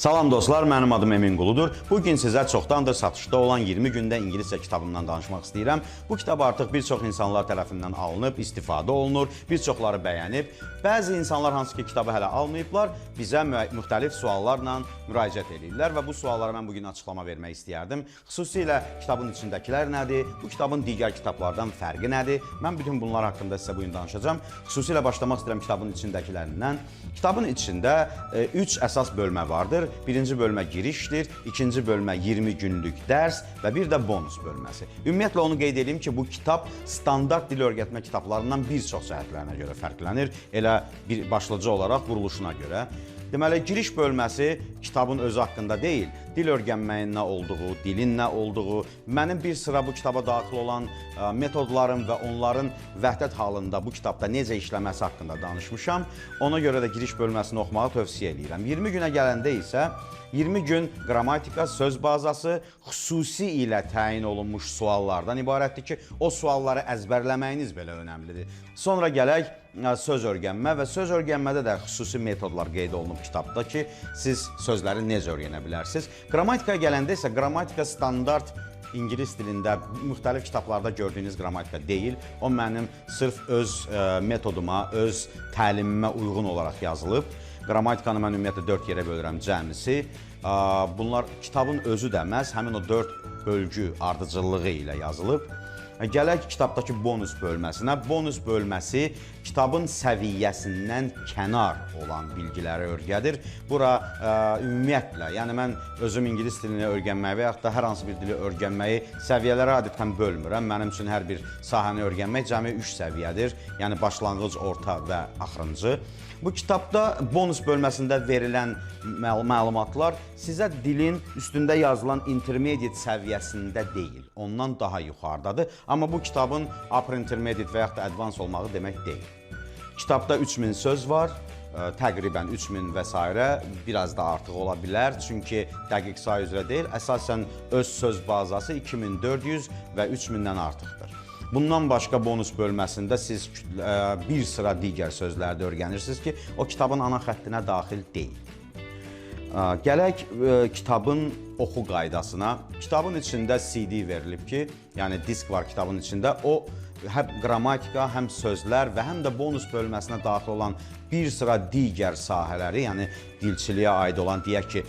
Salam dostlar, mənim adım Emin Quludur. Bu gün sizə çoxdandır satışda olan 20 gündə ingiliscə kitabından danışmaq istəyirəm. Bu kitab artıq bir çox insanlar tərəfindən alınıb, istifadə olunur, bir çoxları bəyənib. Bəzi insanlar hansı ki kitabı hələ almayıblar, bizə mü- müxtəlif suallarla müraciət edirlər və bu suallara mən bu gün açıqlama vermək istəyərdim. Xüsusilə kitabın içindəkilər nədir? Bu kitabın digər kitablardan fərqi nədir? Mən bütün bunlar haqqında sizə bu gün danışacağam. Xüsusilə başlamaq istəyirəm kitabın içindəkilərindən. Kitabın içində 3 əsas bölmə vardır. Birinci bölmə girişdir, ikinci bölmə 20 günlük dərs və bir də bonus bölməsi. Ümumiyyətlə onu qeyd edeyim ki, bu kitab standart dil öyrətmə kitablarından bir çox cəhətlərinə görə fərqlənir. Elə bir başlıca olaraq quruluşuna görə. Deməli, giriş bölməsi kitabın özü haqqında deyil, dil öyrənməyin nə olduğu, dilin nə olduğu, mənim bir sıra bu kitaba daxil olan ə, metodların və onların vəhdət halında bu kitabda necə işləməsi haqqında danışmışam. Ona görə də giriş bölməsini oxumağı tövsiyə edirəm. 20 günə gələndə isə 20 gün qrammatika, söz bazası xüsusi ilə təyin olunmuş suallardan ibarətdir ki, o sualları əzbərləməyiniz belə önəmlidir. Sonra gələk ə, söz öyrənmə və söz öyrənmədə də xüsusi metodlar qeyd olunub kitabda ki, siz sözləri necə öyrənə bilərsiniz. Qrammatikaya gələndə isə qrammatika standart İngilis dilində müxtəlif kitablarda gördüyünüz qrammatika deyil. O mənim sırf öz ə, metoduma, öz təlimimə uyğun olaraq yazılıb. Qrammatikanı mən ümumiyyətlə 4 yerə bölürəm cəmisi. Bunlar kitabın özü də məhz həmin o 4 bölgü ardıcıllığı ilə yazılıb. Gələk kitabdakı bonus bölməsinə. Bonus bölməsi kitabın səviyyəsindən kənar olan bilgiləri öyrədir. Bura ə, ümumiyyətlə, yəni mən özüm ingilis dilini öyrənməyi və yaxud da hər hansı bir dili öyrənməyi səviyyələrə adətən bölmürəm. Mənim üçün hər bir sahəni öyrənmək cəmi 3 səviyyədir. Yəni başlanğıc, orta və axırıncı. Bu kitabda bonus bölməsində verilən məl- məlumatlar sizə dilin üstündə yazılan intermediate səviyyəsində deyil, ondan daha yuxarıdadır. Amma bu kitabın upper intermediate və yaxud da advanced olmağı demək deyil. Kitabda 3000 söz var, ə, təqribən 3000 və s. biraz da artıq ola bilər, çünki dəqiq sayı üzrə deyil, əsasən öz söz bazası 2400 və 3000-dən artıqdır. Bundan başqa bonus bölməsində siz ə, bir sıra digər sözləri də öyrənirsiniz ki, o kitabın ana xəttinə daxil deyil. Ə, Gələk ə, kitabın oxu qaydasına. Kitabın içində CD verilib ki, yəni disk var kitabın içində. O həm qrammatika, həm sözlər və həm də bonus bölməsinə daxil olan bir sıra digər sahələri, yəni dilçiliyə aid olan deyək ki,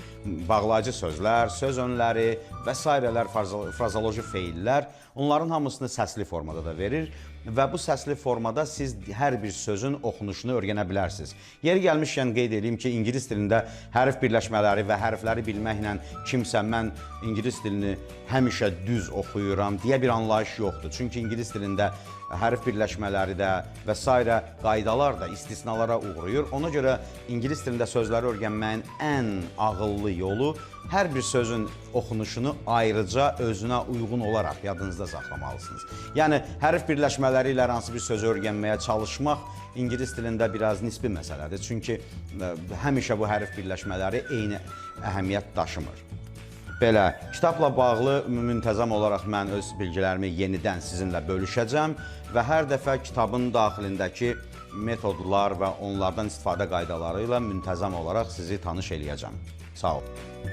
bağlayıcı sözlər, söz önləri və sairələr, frazo- frazoloji feillər, onların hamısını səsli formada da verir və bu səsli formada siz hər bir sözün oxunuşunu öyrənə bilərsiniz. Yeri gəlmişkən qeyd edeyim ki, ingilis dilində hərf birləşmələri və hərfləri bilməklə kimsə mən ingilis dilini həmişə düz oxuyuram deyə bir anlayış yoxdur. Çünki ingilis dilində hərf birləşmələri də və s. qaydalar da istisnalara uğrayır. Ona görə ingilis dilində sözləri öyrənməyin ən ağıllı yolu hər bir sözün oxunuşunu ayrıca özünə uyğun olaraq yadınızda saxlamalısınız. Yəni hərf birləşmələri ilə hansı bir sözü öyrənməyə çalışmaq ingilis dilində biraz nisbi məsələdir. Çünki ə, həmişə bu hərf birləşmələri eyni əhəmiyyət daşımır. Belə, kitabla bağlı müntəzəm olaraq mən öz bilgilərimi yenidən sizinlə bölüşəcəm və hər dəfə kitabın daxilindəki metodlar və onlardan istifadə qaydaları ilə müntəzəm olaraq sizi tanış eləyəcəm. Sağ olun.